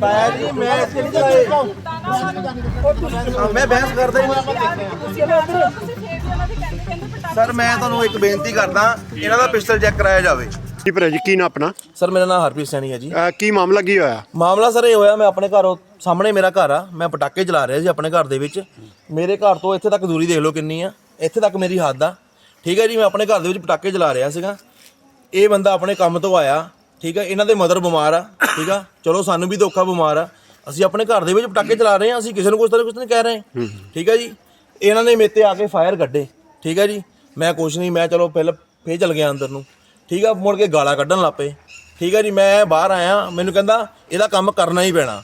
ਪਾਇਆ ਜੀ ਮੈਂ ਇੱਥੇ ਨਹੀਂ ਚਲਾਏ ਮੈਂ ਬਹਿਸ ਕਰਦਾ ਹੀ ਸਰ ਮੈਂ ਤੁਹਾਨੂੰ ਇੱਕ ਬੇਨਤੀ ਕਰਦਾ ਇਹਨਾਂ ਦਾ ਪਿਸਟਲ ਚੈੱਕ ਕਰਾਇਆ ਜਾਵੇ। ਜੀ ਭਰਾ ਜੀ ਕੀ ਨਾ ਆਪਣਾ? ਸਰ ਮੇਰਾ ਨਾਮ ਹਰਪ੍ਰੀਤ ਸੈਣੀ ਹੈ ਜੀ। ਕੀ ਮਾਮਲਾ ਕੀ ਹੋਇਆ? ਮਾਮਲਾ ਸਰ ਇਹ ਹੋਇਆ ਮੈਂ ਆਪਣੇ ਘਰੋਂ ਸਾਹਮਣੇ ਮੇਰਾ ਘਰ ਆ ਮੈਂ ਪਟਾਕੇ ਚਲਾ ਰਿਹਾ ਸੀ ਆਪਣੇ ਘਰ ਦੇ ਵਿੱਚ। ਮੇਰੇ ਘਰ ਤੋਂ ਇੱਥੇ ਤੱਕ ਦੂਰੀ ਦੇਖ ਲਓ ਕਿੰਨੀ ਆ ਇੱਥੇ ਤੱਕ ਮੇਰੀ ਹੱਦ ਆ। ਠੀਕ ਹੈ ਜੀ ਮੈਂ ਆਪਣੇ ਘਰ ਦੇ ਵਿੱਚ ਪਟਾਕੇ ਚਲਾ ਰਿਹਾ ਸੀਗਾ। ਇਹ ਬੰਦਾ ਆਪਣੇ ਕੰਮ ਤੋਂ ਆਇਆ ਠੀਕ ਹੈ ਇਹਨਾਂ ਦੇ ਮਦਰ ਬਿਮਾਰ ਆ ਠੀਕ ਆ ਚਲੋ ਸਾਨੂੰ ਵੀ ਧੋਖਾ ਬਿਮਾਰ ਆ। ਅਸੀਂ ਆਪਣੇ ਘਰ ਦੇ ਵਿੱਚ ਪਟਾਕੇ ਚਲਾ ਰਹੇ ਆ ਅਸੀਂ ਕਿਸੇ ਨੂੰ ਕੁਛ ਤਰ੍ਹਾਂ ਕੁਛ ਨਹੀਂ ਕਹਿ ਰਹੇ। ਠੀਕ ਹੈ ਜੀ ਇਹਨਾਂ ਨੇ ਮੇਤੇ ਆ ਕੇ ਫਾਇਰ ਕੱਢੇ ਠੀਕ ਹੈ ਜੀ। ਮੈਂ ਕੁਛ ਨਹੀਂ ਮੈਂ ਚਲੋ ਪਹਿਲਾਂ ਫੇਰ ਚਲ ਗਿਆ ਅੰਦਰ ਨੂੰ ਠੀਕ ਆ ਮੁੜ ਕੇ ਗਾਲਾਂ ਕੱਢਣ ਲੱਪੇ ਠੀਕ ਹੈ ਜੀ ਮੈਂ ਬਾਹਰ ਆਇਆ ਮੈਨੂੰ ਕਹਿੰਦਾ ਇਹਦਾ ਕੰਮ ਕਰਨਾ ਹੀ ਪੈਣਾ।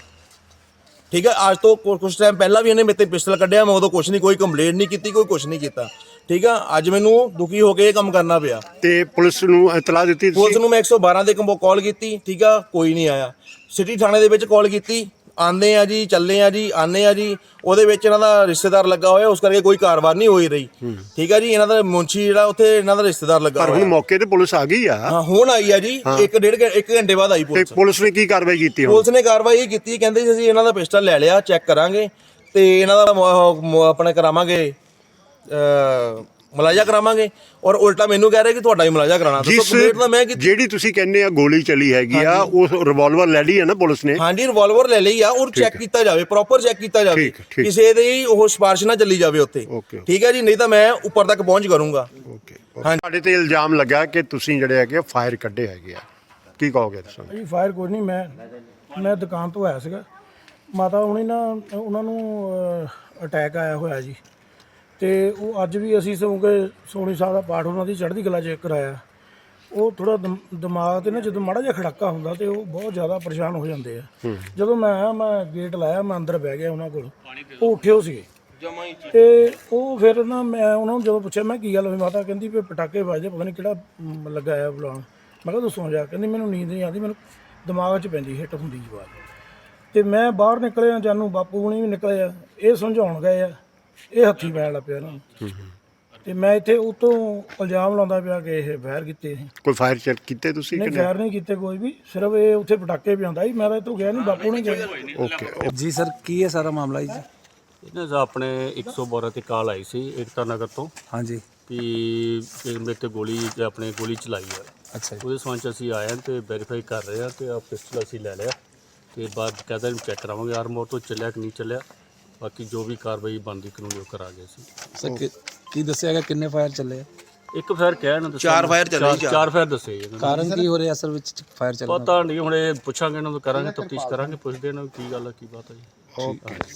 ਠੀਕ ਹੈ ਅੱਜ ਤੋਂ ਕੁ- ਕੁਛ ਟਾਈਮ ਪਹਿਲਾਂ ਵੀ ਇਹਨੇ ਮੇਰੇ ਤੇ ਪਿਸਟਲ ਕੱਢਿਆ ਮੈਂ ਉਦੋਂ ਕੁਛ ਨਹੀਂ ਕੋਈ ਕੰਪਲੇਂਟ ਨਹੀਂ ਕੀਤੀ ਕੋਈ ਕੁਛ ਨਹੀਂ ਕੀਤਾ। ਠੀਕ ਆ? ਅੱਜ ਮੈਨੂੰ ਦੁਖੀ ਹੋ ਕੇ ਇਹ ਕੰਮ ਕਰਨਾ ਪਿਆ। ਤੇ ਪੁਲਿਸ ਨੂੰ ਇਤਲਾਹ ਦਿੱਤੀ ਪੁਲਿਸ ਤੁਸੀਂ ਨੂੰ ਮੈਂ 112 ਤੇ ਕੰਬੋ ਕਾਲ ਕੀਤੀ ਠੀਕ ਆ? ਕੋਈ ਨਹੀਂ ਆਇਆ। ਸਿਟੀ ਥਾਣੇ ਦੇ ਵਿੱਚ ਕਾਲ ਕੀਤੀ। ਆਂਦੇ ਆ ਜੀ ਚੱਲੇ ਆ ਜੀ ਆਨੇ ਆ ਜੀ। ਉਹਦੇ ਵਿੱਚ ਇਹਨਾਂ ਦਾ ਰਿਸ਼ਤੇਦਾਰ ਲੱਗਾ ਹੋਇਆ ਉਸ ਕਰਕੇ ਕੋਈ ਕਾਰਵਾਈ ਨਹੀਂ ਹੋਈ ਰਹੀ। ਠੀਕ ਆ ਜੀ? ਇਹਨਾਂ ਦਾ ਮੁੰਸ਼ੀ ਜਿਹੜਾ ਉੱਥੇ ਇਹਨਾਂ ਦਾ ਰਿਸ਼ਤੇਦਾਰ ਲੱਗਾ ਪਰ ਹੁਣ ਹੋਇਆ। ਮੌਕੇ ਤੇ ਪੁਲਿਸ ਆ ਗਈ ਆ। ਹਾਂ ਹੁਣ ਆਈ ਆ ਜੀ। ਇੱਕ ਡੇਢ ਘੰ- ਇੱਕ ਘੰਟੇ ਬਾਅਦ ਆਈ ਤੇ ਪੁਲਿਸ। ਪੁਲਿਸ ਨੇ ਕੀ ਕਾਰਵਾਈ ਕੀਤੀ ਹੁਣ? ਪੁਲਿਸ ਨੇ ਕਾਰਵਾਈ ਇਹ ਕੀਤੀ ਕਹਿੰਦੇ ਸੀ ਅਸੀਂ ਇਹਨਾਂ ਦਾ ਪਿਸਟਲ ਲੈ ਲਿਆ ਚੈੱਕ ਕਰਾਂਗੇ। ਤੇ ਇਹਨਾਂ ਦਾ ਮ- ਮ- ਆਪਣੇ ਕਰਾਵਾਂਗੇ। ਮਲਾਜਾ ਕਰਾਵਾਂਗੇ। ਔਰ ਉਲਟਾ ਮੈਨੂੰ ਕਹਿ ਰਹੇ ਕਿ ਤੁਹਾਡਾ ਹੀ ਮਲਾਜਾ ਕਰਾਣਾ ਦੱਸੋ ਜਿਸ ਕੰਪਲੀਟ ਤਾਂ ਮੈਂ ਕੀਤੀ। ਜਿਹੜੀ ਤੁਸੀਂ ਕਹਿੰਦੇ ਆ ਗੋਲੀ ਚੱਲੀ ਹੈਗੀ ਆ ਉਸ ਰਿਵਾਲਵਰ ਲੈ ਲਈ ਆ ਨਾ ਪੁਲਿਸ ਨੇ? ਹਾਂਜੀ ਰਿਵਾਲਵਰ ਲੈ ਲਈ ਆ ਔਰ ਚੈੱਕ ਕੀਤਾ ਜਾਵੇ ਪ੍ਰੋਪਰ ਚੈੱਕ ਕੀਤਾ ਜਾਵੇ। ਠੀਕ, ਠੀਕ। ਕਿਸੇ ਦੇ ਉਹ ਸਿਫਾਰਿਸ਼ ਨਾ ਚੱਲੀ ਜਾਵੇ ਉੱਥੇ Okay, ਠੀਕ ਹੈ ਜੀ ਨਹੀਂ ਤਾਂ ਮੈਂ ਉੱਪਰ ਤੱਕ ਪਹੁੰਚ ਕਰੂੰਗਾ। ਓਕੇ ਤੁਹਾਡੇ ਤੇ ਇਲਜ਼ਾਮ ਲੱਗਾ ਕਿ ਤੁਸੀਂ ਜਿਹੜੇ ਹੈਗੇ ਫਾਇਰ ਕੱਢੇ ਹੈਗੇ ਆ। ਕੀ ਕਹੋਗੇ ਤੁਸੀਂ? ਜੀ ਫਾਇਰ ਕੋਈ ਨਹੀਂ ਮੈਂ ਮੈਂ ਦੁਕਾਨ ਤੋਂ ਆਇਆ ਸੀਗਾ। ਮਾਤਾ ਹੁਣੀ ਨਾ ਉਹਨਾਂ ਨੂੰ ਅਟੈਕ ਆਇਆ ਹੋਇਆ ਜੀ। ਤੇ ਉਹ ਅੱਜ ਵੀ ਅਸੀਂ ਸਗੋਂ ਕਿ ਸੋਣੀ ਸਾਹਿਬ ਦਾ ਪਾਠ ਉਹਨਾਂ ਦੀ ਚੜ੍ਹਦੀ ਕਲਾ ਚੈੱਕ ਕਰਾਇਆ। ਉਹ ਥੋੜਾ ਦਿਮਾਗ ਤੇ ਨਾ ਜਦੋਂ ਮਾੜਾ ਜਿਹਾ ਖੜਾਕਾ ਹੁੰਦਾ ਤੇ ਉਹ ਬਹੁਤ ਜ਼ਿਆਦਾ ਪਰੇਸ਼ਾਨ ਹੋ ਜਾਂਦੇ ਆ। ਜਦੋਂ ਮੈਂ ਆਇਆ ਮੈਂ ਗੇਟ ਲਾਇਆ ਮੈਂ ਅੰਦਰ ਬਹਿ ਗਿਆ ਉਹਨਾਂ ਕੋਲ ਉਹ ਉੱਠਿਓ ਸੀਗੇ। ਤੇ ਉਹ ਫਿਰ ਨਾ ਮੈਂ ਉਹਨਾਂ ਨੂੰ ਜਦੋਂ ਪੁੱਛਿਆ ਮੈਂ ਕੀ ਗੱਲ ਹੋਈ? ਮਾਤਾ ਕਹਿੰਦੀ ਵੀ ਪਟਾਕੇ ਵੱਜਦੇ ਪਤਾ ਨਹੀਂ ਕਿਹੜਾ ਲੱਗਾ ਆ ਬੁਲਾਉਣ। ਮੈਂ ਕਿਹਾ ਤੂੰ ਸੌਂ ਜਾ ਕਹਿੰਦੀ ਮੈਨੂੰ ਨੀਂਦ ਨਹੀਂ ਆਉਂਦੀ ਮੈਨੂੰ ਦਿਮਾਗ 'ਚ ਪੈਂਦੀ ਹਿੱਟ ਹੁੰਦੀ ਜਵਾਬ। ਤੇ ਮੈਂ ਬਾਹਰ ਨਿਕਲਿਆ ਜਾਨੂ ਬਾਪੂ ਹੁਣੀ ਵੀ ਨਿਕਲੇ ਆ ਇਹ ਸਮਝਾਉਣ ਗਏ ਆ। ਇਹ ਹੱਥੀ ਪੈਣ ਲੱਗ ਪਿਆ ਇਹਨਾਂ ਨੂੰ ਤੇ ਮੈਂ ਇੱਥੇ ਉਤੋਂ ਇਲਜ਼ਾਮ ਲਾਉਂਦਾ ਪਿਆ ਕਿ ਇਹ ਫਾਇਰ ਕੀਤੇ ਸੀ। ਕੋਈ ਫਾਇਰ ਚੈੱਕ ਕੀਤੇ ਤੁਸੀਂ ਕਿ ਨਹੀਂ ਫਾਇਰ ਨਹੀਂ? ਕੀਤੇ ਕੋਈ ਵੀ ਸਿਰਫ ਇਹ ਉੱਥੇ ਪਟਾਕੇ ਪਿਆਉਂਦਾ ਸੀ। ਮੈਂ ਤਾਂ ਇੱਥੋਂ ਗਿਆ ਨਹੀਂ ਬਾਪੂ ਨੇ ਗਿਆ ਓਕੇ ਜੀ ਸਰ ਕੀ ਹੈ ਸਾਰਾ ਮਾਮਲਾ ਜੀ? ਇਹਨਾਂ ਦਾ ਆਪਣੇ 112 ਤੇ ਕਾਲ ਆਈ ਸੀ ਏਕਤਾ ਨਗਰ ਤੋਂ। ਹਾਂਜੀ। ਕਿ ਇੱਕ ਮੇਰੇ ਤੇ ਗੋਲੀ ਤੇ ਆਪਣੇ ਗੋਲੀ ਚਲਾਈ ਹੈ ਅੱਛਾ ਜੀ। ਉਹਦੇ ਸੰਬੰਧ 'ਚ ਅਸੀਂ ਆਏ ਹਾਂ ਤੇ ਵੈਰੀਫਾਈ ਕਰ ਰਹੇ ਹਾਂ ਤੇ ਆ ਪਿਸਟਲ ਅਸੀਂ ਲੈ ਲਿਆ ਤੇ ਬਾਅਦ ਕਹਿੰਦਾ ਇਹਨੂੰ ਚੈੱਕ ਕਰਾਵਾਂਗੇ ਆਰਮੋਰ ਤੋਂ ਚੱਲਿਆ ਕਿ ਨਹੀਂ ਚੱਲਿਆ। ਬਾਕੀ ਜੋ ਵੀ ਕਾਰਵਾਈ ਬਣਦੀ ਕਾਨੂੰਨੀ ਉਹ ਕਰਾਂਗੇ ਅਸੀਂ ਸਰ ਕੀ- ਕੀ ਦੱਸਿਆ ਗਿਆ? ਕਿੰਨੇ ਫਾਇਰ ਚੱਲੇ ਆ? ਇੱਕ ਫਾਇਰ ਕਹਿ ਨਾ ਦੱਸਿਆ। ਚਾਰ fire ਚੱਲੇ ਜੀ, ਚਾਰ- ਚਾਰ ਫਾਇਰ ਦੱਸੇ ਜੀ ਇਹਨਾਂ ਨੇ। ਕਾਰਨ ਕੀ ਹੋ ਰਿਹਾ ਅਸਲ ਵਿੱਚ ਫਾਇਰ ਚੱਲਣ ਦਾ? ਪਤਾ ਨਹੀਂ ਹੁਣ ਇਹ ਪੁੱਛਾਂਗੇ ਇਹਨਾਂ ਤੋਂ ਕਰਾਂਗੇ ਤਫਤੀਸ਼ ਕਰਾਂਗੇ ਪੁੱਛਦੇ ਇਹਨਾਂ ਨੂੰ ਕੀ ਗੱਲ ਹੈ ਕੀ ਬਾਤ ਹੈ ਜੀ।